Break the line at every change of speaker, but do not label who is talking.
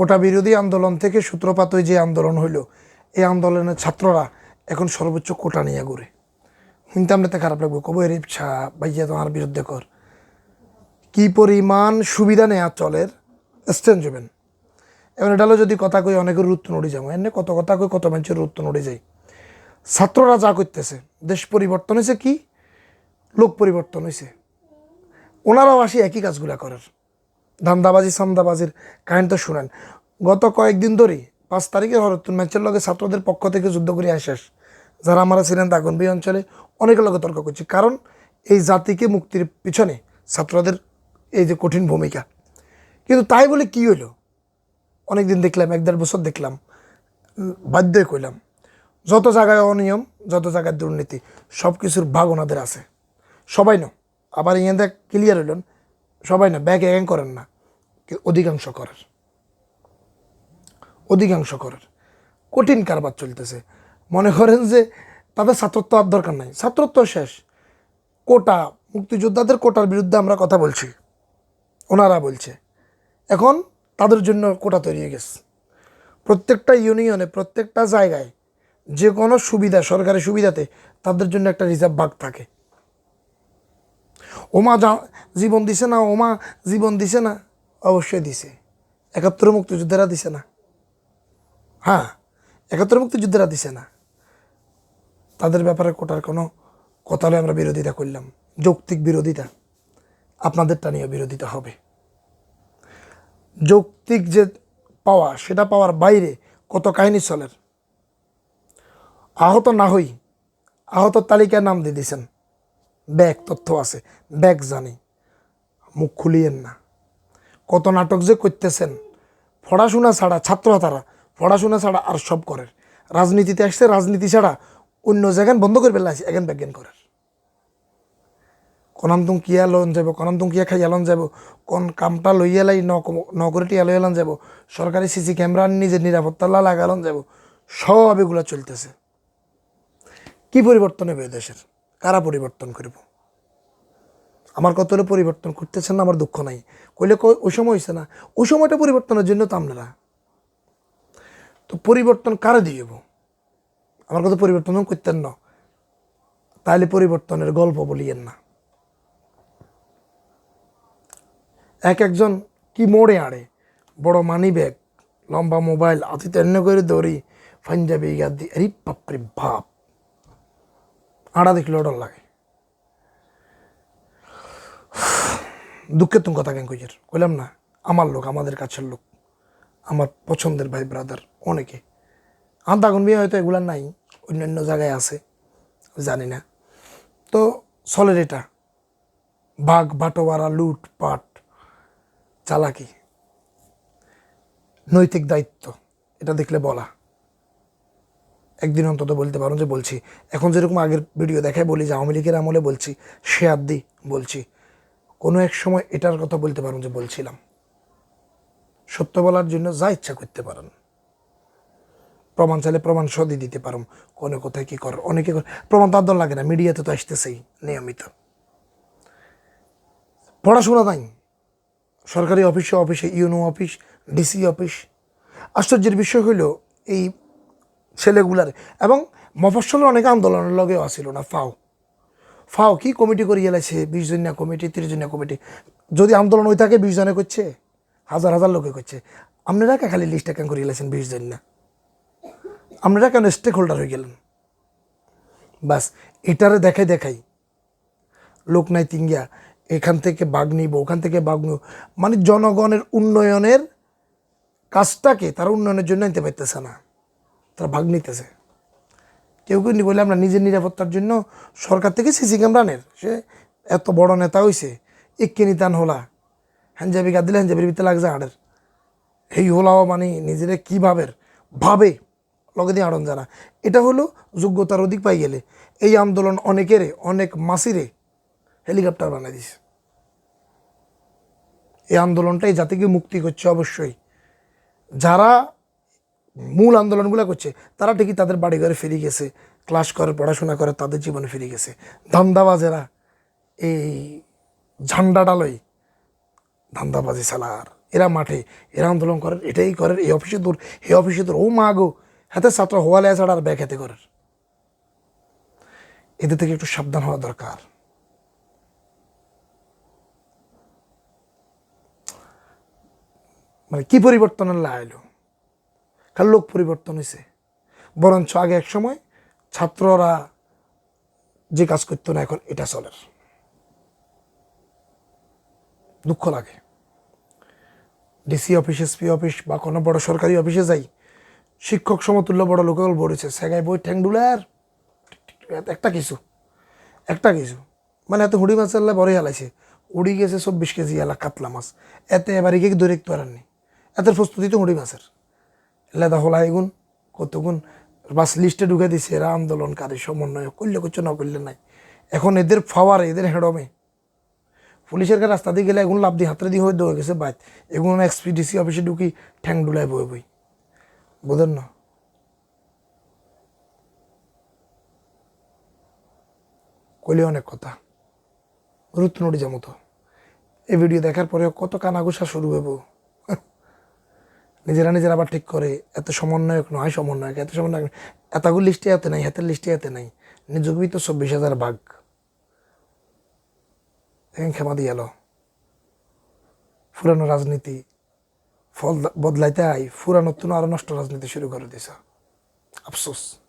কোটা বিরোধী আন্দোলন থেকে সূত্রপাত যে আন্দোলন হইল, এই আন্দোলনের ছাত্ররা এখন সর্বোচ্চ কোটা নিয়ে ঘুরে। শুনতে আমরা খারাপ লাগবে, কবো এর ইচ্ছা ভাইয়া তোমার বিরুদ্ধে কর। কি পরিমাণ সুবিধা নেয়া চলের স্ট্যান্ড যাবেন এবার এটা হলো যদি কথা কই অনেকের রুত্ত নড়ে যাব এনে কত কথা কই কত মানুষের রুত্ত নড়ে যায়। ছাত্ররা যা করতেছে, দেশ পরিবর্তন হয়েছে কি? লোক পরিবর্তন হয়েছে ওনারাও আসি একই কাজগুলা করার। ধান্দাবাজি, সান্দাবাজির কাহিনী তো শুনেন। গত কয়েকদিন ধরেই পাঁচ তারিখে হরতুন ম্যাচের লগে ছাত্রদের পক্ষ থেকে যুদ্ধ করে আসাস যারা আমরা ছিলেন দাগনবি অঞ্চলে অনেকের লগে তর্ক করছি। কারণ এই জাতিকে মুক্তির পিছনে ছাত্রদের এই যে কঠিন ভূমিকা। কিন্তু তাই বলে কি হইল? অনেকদিন দেখলাম, এক দেড় বছর দেখলাম, বাধ্যই কইলাম। যত জায়গায় অনিয়ম, যত জায়গায় দুর্নীতি সব কিছুর ভাগ ওনাদের আছে। সবাই না আবার ইয়ে দেখ ক্লিয়ার হইলেন, সবাই না ব্যাগ এং করেন না। অধিকাংশ করার। অধিকাংশ করার। কঠিন কারবার চলতেছে। মনে করেন যে তাদের ছাত্রত্ব আর দরকার নাই। ছাত্রত্ব শেষ। কোটা, মুক্তিযোদ্ধাদের কোটার বিরুদ্ধে আমরা কথা বলছি। ওনারা বলছে। এখন তাদের জন্য কোটা তৈরি হয়ে গেছে। প্রত্যেকটা ইউনিয়নে, প্রত্যেকটা জায়গায় যে কোনো সুবিধা, সরকারি সুবিধাতে তাদের জন্য একটা রিজার্ভ ভাগ থাকে। ওমা যা জীবন দিছে না, ওমা জীবন দিছে না। অবশ্যই দিছে। একাত্তর মুক্তিযোদ্ধারা দিছে না। হ্যাঁ একাত্তর মুক্তিযোদ্ধারা দিছে না। তাদের ব্যাপারে কোটার কোনো কথা হলে আমরা বিরোধিতা করলাম। যৌক্তিক বিরোধিতা আপনাদেরটা নিয়ে বিরোধিতা হবে। যৌক্তিক যে পাওয়া, সেটা পাওয়ার বাইরে কত কাহিনী চলের আহত না হই, আহত তালিকায় নাম দিয়ে দিয়েছেন ব্যাগ তথ্য আছে, ব্যাগ জানি। মুখ খুলিয়েন না। কত নাটক যে করতেছেন। পড়াশোনা ছাড়া ছাত্র তারা পড়াশোনা ছাড়া আর সব করে। রাজনীতিতে আসছে, রাজনীতি ছাড়া অন্য জায়গায় বন্ধ করে ফেলাইছে এখান ব্যাজ্ঞান করার কনাম তুম কিয়া লন যাব কনাম তুম কিয়া খাইয়া লন যাব কোন কামটা লইয়া লাই, ন করে টিয়া যাব সরকারি সিসি ক্যামেরা নিজের নিরাপত্তা লাগালন যাব সব এগুলো চলতেছে। কি পরিবর্তন হবে দেশের? কারা পরিবর্তন করব? আমার কত হলে পরিবর্তন করতেছেন না, আমার দুঃখ নাই। কইলে কই ওই সময় হয়েছে না। ওই সময়টা পরিবর্তনের জন্য তো আপনারা। তো পরিবর্তন কারা দিয়েব আমার কত পরিবর্তন করতেন না। তাহলে পরিবর্তনের গল্প বলিয়েন না। এক একজন কি মোড়ে আড়ে? বড় মানি ব্যাগ, লম্বা মোবাইল আতিতে এন্য করে দৌড়ি পাঞ্জাবি ইয়াদ দি আরে বাপরে বাপ। আড়া দেখলে ডর লাগে। দুঃখের তুমি কথা কেন কইছেন কইলাম না, আমার লোক, আমাদের কাছের লোক, আমার পছন্দের ভাই ব্রাদার অনেকে। আমার দাগুন বিয়ে হয়তো এগুলা নাই, অন্যান্য জায়গায় আছে জানি না। তো চলের এটা। বাঘ, বাটোয়ারা, লুট, পাট, চালাকি। নৈতিক দায়িত্ব, এটা দেখলে বলা। একদিন অন্তত বলতে পারো যে বলছি। এখন যেরকম আগের ভিডিও দেখায় বলি যে আওয়ামী লীগের আমলে বলছি শেয়ার দি বলছি। কোনো এক সময় এটার কথা বলতে পারুন যে বলছিলাম। সত্য বলার জন্য যা ইচ্ছা করতে পারেন। প্রমাণ চাইলে প্রমাণ সদি দিতে পারো কোনো কোথায় কী কর অনেকে প্রমাণ তার লাগে না, মিডিয়াতে তো আসতেছেই, নিয়মিত। পড়াশোনা নাই, সরকারি অফিসে অফিসে, ইউনো অফিস, ডিসি অফিস। আশ্চর্যের বিষয় হইল, এই ছেলেগুলার, এবং মফস্বলের অনেক আন্দোলনের লগেও আসিল না, ফাও। ফাও, কি কমিটি করিয়ে এলাইছে? বিশ জনিয়া কমিটি, তিরিশ জনিয়া কমিটি। যদি আন্দোলন হয়ে থাকে, বিশ জনে করছে, হাজার হাজার লোকে করছে। আপনারা কে খালি লিস্টে কেন করিয়ে এলাইছেন বিশ জন না আপনারা কেন স্টেক হোল্ডার হয়ে গেলেন? বাস, এটারে দেখাই দেখাই। লোক নাই তিঙ্গিয়া, এখান থেকে বাঘ নিব, ওখান থেকে বাঘ নিব। মানে জনগণের উন্নয়নের কাজটাকে তারা উন্নয়নের জন্য নিতে পারতেছে না। তারা ভাগ নিতেছে। কেউ কেউ বলে, আমরা নিজের নিরাপত্তার জন্য সরকার থেকে সিসি ক্যামেরা নেন সে এত বড় নেতা হইছে। একে নিতান হোলা। হ্যাঞ্জাবি গা দিলে হ্যাঞ্জাবির ভিতরে লাগছে আড়ের। এই হোলাও মানে নিজেরা কী ভাবের? ভাবে। লগে দিয়ে আড়ন জানা এটা হলো যোগ্যতার অধিক পাই গেলে। এই আন্দোলন অনেকেরে, অনেক মাসিরে হেলিকপ্টার বানাই দিছে। এই আন্দোলনটাই জাতিকে মুক্তি করছে অবশ্যই। যারা মূল আন্দোলনগুলো করছে, তারা ঠিকই তাদের বাড়ি ঘরে ফিরে গেছে ক্লাস করে, পড়াশোনা করে, তাদের জীবনে ফিরে গেছে। ধান্দাবাজেরা, এই ঝান্ডাটা লই, ধান্দাবাজি চালার। এরা মাঠে, এরা আন্দোলন করে, এটাই করে, এই অফিসে দূর এই অফিসে দূর ও মা গো, হাতে ছাত্র হওয়ালে ছাড়া আর ব্যাগ হাতে করে এদের থেকে একটু সাবধান হওয়া দরকার। মানে কি পরিবর্তনের লাগাইলো কার লোক পরিবর্তন হয়েছে বরঞ্চ আগে এক সময় ছাত্ররা যে কাজ করতো না, এখন এটা চলে। দুঃখ লাগে। ডিসি অফিস, এসপি অফিস বা কোনো বড় সরকারি অফিসে যাই, শিক্ষক সমতুল্য বড় লোকাল বলেছে সেগায় বই ঠ্যাং ডুলার, একটা কিছু একটা কিছু। মানে এত হুড়ি মাছ আল্লাহ বড়ই হালাইছে। উড়ি গেছে চব্বিশ কেজি এলা কাতলা মাছ। এতে এবারে গিয়ে ধরে একটু আরাননি এতের প্রস্তুতি তো হুড়ি মাছের। লেদা হলা এগুন কতগুণ বাস লিস্টে ঢুকে দিছে, এরা আন্দোলনকারী সমন্বয় করলে করছে না করলে নাই। এখন এদের ফাওয়ার এদের হেডমে পুলিশের কাছে রাস্তা দিয়ে গেলে এগুন লাভ দিয়ে হাতরে দিয়ে হয়ে দৌড়ে গেছে বাইত। এগুন এক্সপিডিসি অফিসে ঢুকি ঠ্যাং ডুলাই বই বই বোঝেন না? কইলে অনেক কথা। গুরুত্ব নড়ি যাব তো এই ভিডিও দেখার পরে কত কানাঘুষা শুরু হইব। নিজেরা নিজেরা আবার ঠিক করে, এত সমন্বয়ক নয় সমন্বয়ক, এত সমন্বয়ক এতগুলো লিস্টে এতে নাই, হাতের লিস্টে এতে নাই। নিজগুবি তো চব্বিশ হাজার বাঘ। ক্ষমা দিয়ে এলো। পুরানো রাজনীতি, ফল বদলাইতে আই পুরানো নতুন আরও নষ্ট রাজনীতি শুরু করে দিছে। আফসোস।